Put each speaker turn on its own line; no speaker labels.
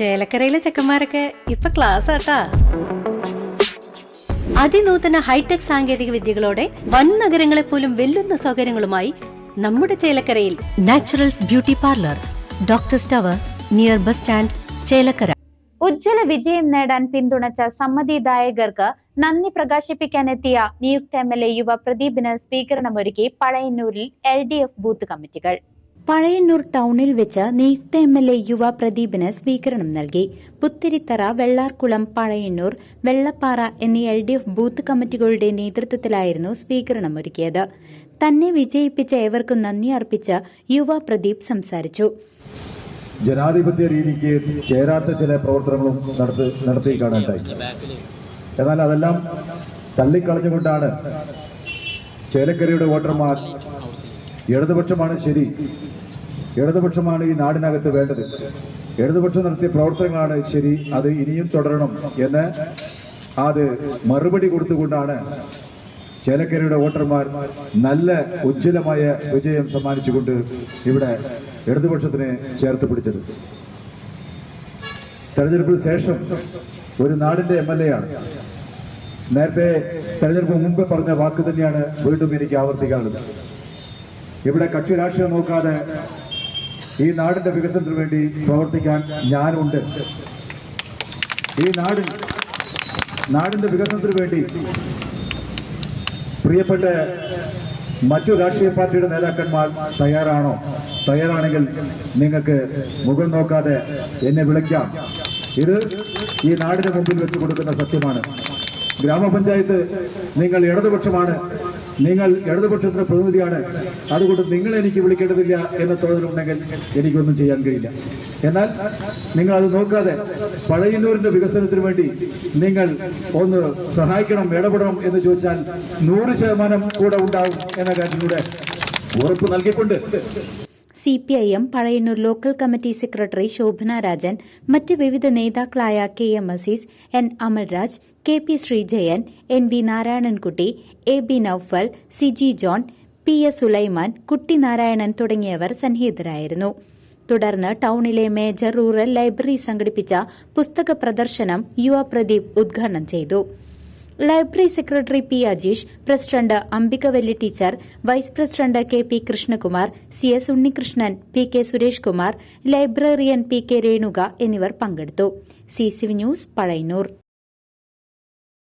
ചേലക്കരയിലെ ചെക്കന്മാരൊക്കെ ഇപ്പൊ ക്ലാസ് ആട്ടാ. അതിനൂതന ഹൈടെക് സാങ്കേതിക വിദ്യകളോടെ വൻ നഗരങ്ങളെ പോലും വെല്ലുന്ന സൗകര്യങ്ങളുമായി നമ്മുടെ ചേലക്കരയിൽ naturals beauty parlour doctor tower near bus stand Chelakkara.
ഉജ്ജ്വല വിജയം നേടാൻ പിന്തുണച്ച സമ്മതിദായകർക്ക് നന്ദി പ്രകാശിപ്പിക്കാനെത്തിയ നിയുക്ത എം എൽ എ യുവ പ്രദീപിന് സ്വീകരണമൊരുക്കി പഴയന്നൂരിൽ എൽ ഡി എഫ് ബൂത്ത് കമ്മിറ്റികൾ. പഴയന്നൂർ ടൌണിൽ വെച്ച് നിയുക്ത എം എൽ എ യുവ പ്രദീപിന് സ്വീകരണം നൽകി. പുത്തിരിത്തറ വെള്ളാർകുളം പഴയന്നൂർ വെള്ളപ്പാറ എന്നീ എൽ ഡി എഫ് ബൂത്ത് കമ്മിറ്റികളുടെ നേതൃത്വത്തിലായിരുന്നു സ്വീകരണം ഒരുക്കിയത്. തന്നെ വിജയിപ്പിച്ച ഏവർക്കും നന്ദി അർപ്പിച്ച യുവ പ്രദീപ് സംസാരിച്ചു.
ജനാധിപത്യ രീതിക്ക് ചേരാത്ത ചില പ്രവർത്തനങ്ങളും നടത്തി കാണാനുണ്ടായി എന്നാൽ അതെല്ലാം തള്ളിക്കളഞ്ഞുകൊണ്ടാണ് ചേലക്കരയുടെ വോട്ടർമാർ ഇടതുപക്ഷമാണ് ശരി. ഇടതുപക്ഷമാണ് ഈ നാടിനകത്ത് വേണ്ടത്. ഇടതുപക്ഷം നടത്തിയ പ്രവർത്തനങ്ങളാണ് ശരി. അത് ഇനിയും തുടരണം എന്ന് അത് മറുപടി കൊടുത്തുകൊണ്ടാണ് ചേലക്കരയുടെ വോട്ടർമാർ നല്ല ഉജ്ജ്വലമായ വിജയം സമ്മാനിച്ചുകൊണ്ട് ഇവിടെ ഇടതുപക്ഷത്തിന് ചേർത്ത് പിടിച്ചത്. തെരഞ്ഞെടുപ്പിന് ശേഷം ഒരു നാടിന്റെ എം എൽ എ ആണ് നേരത്തെ തെരഞ്ഞെടുപ്പ് മുമ്പ് പറഞ്ഞ വാക്ക് തന്നെയാണ് വീണ്ടും എനിക്ക് ആവർത്തിക്കാനുള്ളത്. ഇവിടെ കക്ഷി രാഷ്ട്രീയം നോക്കാതെ ഈ നാടിന്റെ വികസനത്തിന് വേണ്ടി പ്രവർത്തിക്കാൻ ഞാനുണ്ട്. ഈ നാടിൻ നാടിന്റെ വികസനത്തിന് വേണ്ടി പ്രിയപ്പെട്ട മറ്റു രാഷ്ട്രീയ പാർട്ടിയുടെ നേതാക്കന്മാർ തയ്യാറാണോ? തയ്യാറാണെങ്കിൽ നിങ്ങൾക്ക് മുഖം നോക്കാതെ എന്നെ വിളിക്കാം. ഇത് ഈ നാടിന് മുമ്പിൽ വെച്ച് കൊടുക്കുന്ന സത്യമാണ്. ഗ്രാമപഞ്ചായത്ത് നിങ്ങൾ ഇടതുപക്ഷമാണ്. നിങ്ങൾ ഇടതുപക്ഷത്തിന്റെ പ്രതിനിധിയാണ്. അതുകൊണ്ട് നിങ്ങൾ എനിക്ക് വിളിക്കേണ്ടതില്ല എന്ന തോന്നലുണ്ടെങ്കിൽ എനിക്കൊന്നും ചെയ്യാൻ കഴിയില്ല. എന്നാൽ നിങ്ങൾ അത് നോക്കാതെ പഴയന്നൂരിന്റെ വികസനത്തിന് വേണ്ടി നിങ്ങൾ ഒന്ന് സഹായിക്കണം ഇടപെടണം എന്ന് ചോദിച്ചാൽ നൂറ് ശതമാനം കൂടെ ഉണ്ടാവും എന്ന കാര്യം കൂടെ ഉറപ്പ് നൽകിക്കൊണ്ട്
C P I M Pazhayannur local committee secretary Shobhana Rajan മറ്റ് വിവിധ നേതാക്കളായ K M Azeez N Amalraj K P Sreejayan N V Narayanankutty A B Noufal C G John P S Sulaiman Kutty Narayanan തുടങ്ങിയവർ സന്നിഹിതരായിരുന്നു. തുടർന്ന് ടൌണിലെ major rural library സംഘടിപ്പിച്ച പുസ്തക പ്രദർശനം യുവ പ്രദീപ് ഉദ്ഘാടനം ചെയ്തു. Library secretary P Ajeesh president Ambikavalli teacher vice president K P Krishnakumar C S Unnikrishnan P K Suresh Kumar librarian P K Renuka എന്നിവർ പങ്കെടുത്തു. C C V news Pazhayannur.